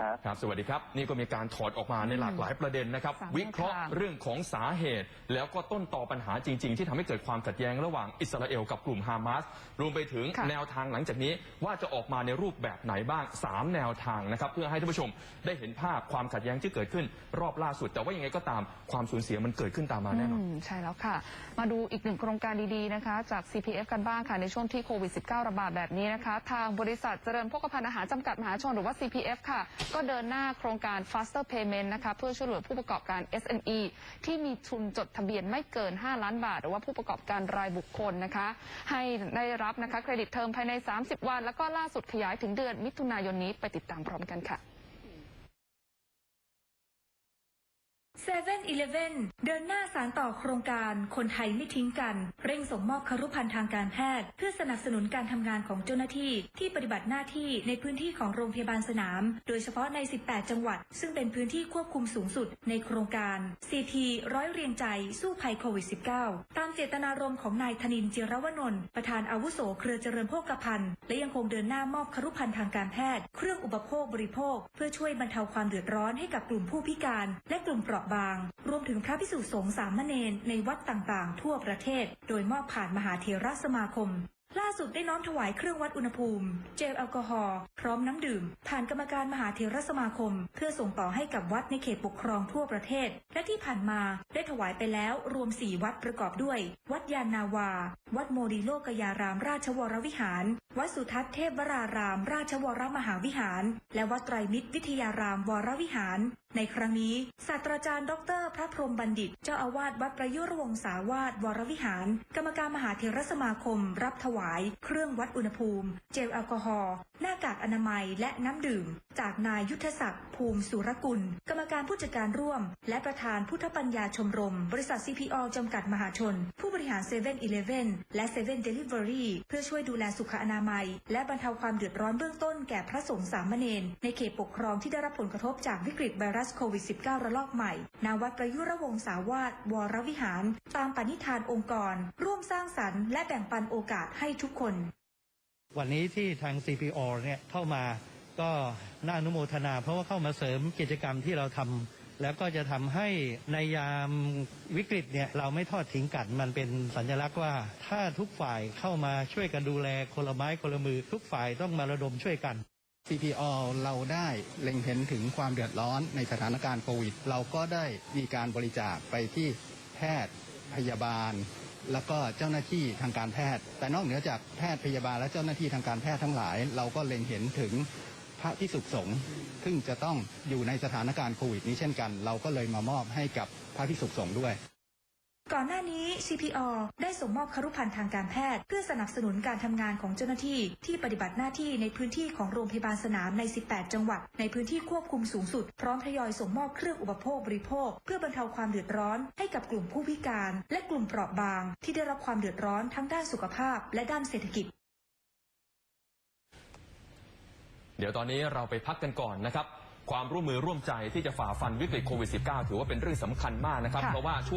ครับ ครับสวัสดีครับ นี่ก็มีการถอดออกมาในหลากหลายประเด็นนะครับ สามวิเคราะห์แนวทางเรื่องของสาเหตุ แล้วก็ต้นต่อปัญหาจริง ๆ ที่ทำให้เกิดความขัดแย้งระหว่างอิสราเอลกับกลุ่มฮามาสรวมไปถึงค่ะแนวทางหลังจากนี้ว่าจะออกมาในรูปแบบไหนบ้าง 3 แนวทางนะครับ เพื่อให้ท่านผู้ชมได้เห็นภาพความขัดแย้งที่เกิดขึ้น รอบล่าสุด แต่ว่ายังไงก็ตามความสูญเสียมันเกิดขึ้นตามมาแน่นอนอืมใช่แล้วค่ะ มาดูอีกหนึ่งโครงการดีๆนะคะ จาก CPF กันบ้างค่ะ ในช่วงที่โควิด -19 ระบาดแบบนี้นะคะ ทางบริษัทเจริญโภคภัณฑ์อาหารจำกัดมหาชนหรือว่า CPF ค่ะก็เดินหน้าโครงการ faster payment นะคะเพื่อช่วยเหลือผู้ประกอบการ SME ที่มีทุนจดทะเบียนไม่เกิน 5 ล้านบาท หรือว่าผู้ประกอบการรายบุคคลนะคะ ให้ได้รับนะคะเครดิตเทอมภายใน 30 วัน แล้วก็ล่าสุดขยายถึงเดือนมิถุนายนนี้ไปติดตามพร้อมกันค่ะ 7 e เ e ่ e อเดินหน้าสารต่อโครงการคนไทยไม่ทิ้งกัน เร่งส่งมอบครุภัณฑ์ทางการแพทย์ เพื่อสนับสนุนการทำงานของเจ้าหน้าที่ ที่ปฏิบัติหน้าที่ในพื้นที่ของโรงพยาบาลสนาม โดยเฉพาะใน 18 จังหวัด ซึ่งเป็นพื้นที่ควบคุมสูงสุดในโครงการ CP ร้อยเรียงใจสู้ภัยโควิด -19 ตามเจตนารมณ์ของนายธนินเจรวนนท์ประธานอาวุโสเครือเจริญโภคภัณฑ์และยังคงเดินหน้ามอบครุภัณฑ์ทางการแพทย์ เครื่องอุปโภคบริโภค เพื่อช่วยบรรเทาความเดือดร้อนให้กับกลุ่มผู้พิการ และกลุ่มเปราะบางรวมถึงพระพิสุสงฆ์สามเณรในวัดต่างๆ ทั่วประเทศ โดยมอบผ่านมหาเถรสมาคม ล่าสุดได้น้อมถวายเครื่องวัดอุณหภูมิ เจลแอลกอฮอล์พร้อมน้ำดื่ม ผ่านกรรมการมหาเถรสมาคม เพื่อส่งต่อให้กับวัดในเขตปกครองทั่วประเทศ และที่ผ่านมาได้ถวายไปแล้วรวม 4 วัดประกอบด้วย วัดยานนาวา วัดโมดีโลกยารามราชวรวิหารวัดสุทัศน์เทพวราราม ราชวรมหาวิหาร และวัดไตรมิตรวิทยารามวรวิหาร ในครั้งนี้ศาสตราจารย์ดอกเตอรพระพรหมบัณฑิต เจ้าอาวาสวัดประยุรวงศาวาสวรวิหาร กรรมการมหาเถรสมาคม รับถวาย เครื่องวัดอุณหภูมิ เจลแอลกอฮอล์หน้ากากอนามัยและน้ำดื่ม จากนายยุทธศักดิ์ภูมิสุรกุล กรรมการผู้จัดการร่วม และประธานพุทธปัญญาชมรม บริษัท CPO จำกัดมหาชน ผู้บริหาร7 e เ e ่ e อเลและ7 Delivery เพื่อช่วยดูแลสุขอนามัย และบรรเทาความเดือดร้อนเบื้องต้นแก่พระสงฆ์สามเณรในเขตปกครองที่ได้รับผลกระทบจากวิกฤตไวรัสโควิด -19 ระลอกใหม่นาวัดประยุรวงศาวาสวรวิหาร ตามปณิธานองค์กร ร่วมสร้างสรรค์และแบ่งปันโอกาสให้ทุกคน วันนี้ที่ทาง CPO เนี่ยเข้ามาก็น่าอนุโมทนา เพราะว่าเข้ามาเสริมกิจกรรมที่เราทำแล้วก็จะทำให้ในยามวิกฤตเนี่ยเราไม่ทอดทิ้งกัน มันเป็นสัญลักษณ์ว่า ถ้าทุกฝ่ายเข้ามาช่วยกันดูแลคนละไม้คนละมือ ทุกฝ่ายต้องมาระดมช่วยกัน CPO เราได้เล็งเห็นถึงความเดือดร้อนในสถานการณ์โควิด เราก็ได้มีการบริจาคไปที่แพทย์พยาบาล แล้วก็เจ้าหน้าที่ทางการแพทย์ แต่นอกเหนือจากแพทย์พยาบาลและเจ้าหน้าที่ทางการแพทย์ทั้งหลาย เราก็เล็งเห็นถึงพระพิสุสงฆ์ซึ่งจะต้องอยู่ในสถานการณ์โควิดนี้เช่นกัน เราก็เลยมามอบให้กับพระพิสุสงฆ์ด้วย ก่อนหน้านี้ CPO ได้ส่งมอบครุภัณฑ์ทางการแพทย์ เพื่อสนับสนุนการทำงานของเจ้าหน้าที่ ที่ปฏิบัติหน้าที่ในพื้นที่ของโรงพยาบาลสนามใน 18 จังหวัด ในพื้นที่ควบคุมสูงสุด พร้อมทยอยส่งมอบเครื่องอุปโภคบริโภค เพื่อบรรเทาความเดือดร้อน ให้กับกลุ่มผู้พิการ และกลุ่มเปราะบาง ที่ได้รับความเดือดร้อนทั้งด้านสุขภาพ และด้านเศรษฐกิจ เดี๋ยวตอนนี้เราไปพักกันก่อนนะครับ ความร่วมมือร่วมใจที่จะฝ่าฟันวิกฤตโควิด -19 ถือว่าเป็นเรื่องสำคัญมากนะครับค่ะเพราะว่าช่วง